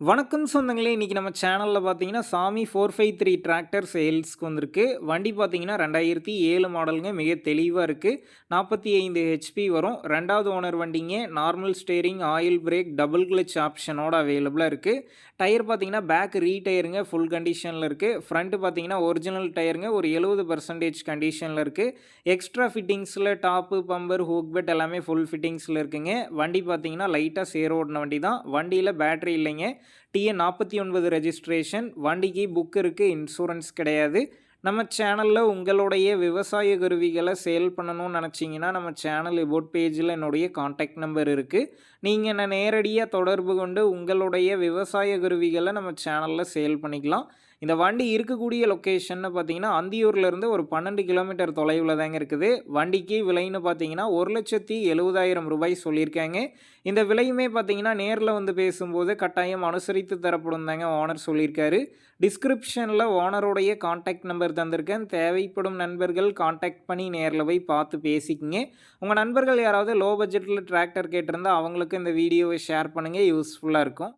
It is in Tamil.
வணக்கம் சொந்தங்களே இன்றைக்கி நம்ம சேனலில் பார்த்தீங்கன்னா சாமி ஃபோர் ஃபைவ் த்ரீ டிராக்டர் சேல்ஸ்க்கு வந்திருக்கு. வண்டி பார்த்தீங்கன்னா ரெண்டாயிரத்தி ஏழு மாடலுங்க மிக தெளிவாக இருக்குது நாற்பத்தி ஐந்து ஹெச்பி வரும். ரெண்டாவது ஓனர் வண்டிங்க normal steering oil brake double clutch ஆப்ஷனோட அவைலபிளாக இருக்குது டயர் பார்த்தீங்கன்னா பேக் ரீடயருங்க ஃபுல் கண்டிஷனில் இருக்குது ஃப்ரண்ட்டு பார்த்தீங்கன்னா ஒரிஜினல் டயருங்க ஒரு எழுபது பர்சன்டேஜ் கண்டிஷனில் இருக்குது எக்ஸ்ட்ரா ஃபிட்டிங்ஸில் டாப்பு பம்பர் ஹூக் பெட் எல்லாமே ஃபுல் ஃபிட்டிங்ஸில் இருக்குங்க. வண்டி பார்த்தீங்கன்னா லைட்டாக சேரோடின வண்டி தான் வண்டியில் பேட்டரி இல்லைங்க. டிஎன் நாற்பத்தி ஒன்பது ரெஜிஸ்ட்ரேஷன் வண்டிக்கு புக் இருக்குது இன்சூரன்ஸ் கிடையாது. நம்ம சேனலில் உங்களுடைய விவசாய கருவிகளை சேல் பண்ணணும்னு நினச்சிங்கன்னா நம்ம சேனல் இபோட் பேஜில் என்னுடைய காண்டாக்ட் நம்பர் இருக்குது நீங்கள் என்னை நேரடியாக தொடர்பு கொண்டு உங்களுடைய விவசாய கருவிகளை நம்ம சேனலில் சேல் பண்ணிக்கலாம். இந்த வண்டி இருக்கக்கூடிய லொக்கேஷன்னு பார்த்தீங்கன்னா அந்தியூர்லேருந்து ஒரு பன்னெண்டு கிலோமீட்டர் தொலைவில் தாங்க இருக்குது. வண்டிக்கு விலைன்னு பார்த்தீங்கன்னா ஒரு லட்சத்தி எழுபதாயிரம் ரூபாய் சொல்லியிருக்காங்க. இந்த விலையுமே பார்த்தீங்கன்னா நேரில் வந்து பேசும்போது கட்டாயம் அனுசரித்து தரப்படும் தாங்க ஓனர் சொல்லியிருக்காரு. டிஸ்கிரிப்ஷனில் ஓனருடைய காண்டாக்ட் நம்பர் தந்திருக்கேன். தேவைப்படும் நண்பர்கள் காண்டாக்ட் பண்ணி நேரில் போய் பார்த்து பேசிக்கிங்க. உங்கள் நண்பர்கள் யாராவது லோ பட்ஜெட்டில் டிராக்டர் கேட்டிருந்தால் அவங்களுக்கு இந்த வீடியோவை ஷேர் பண்ணுங்கள் யூஸ்ஃபுல்லாக இருக்கும்.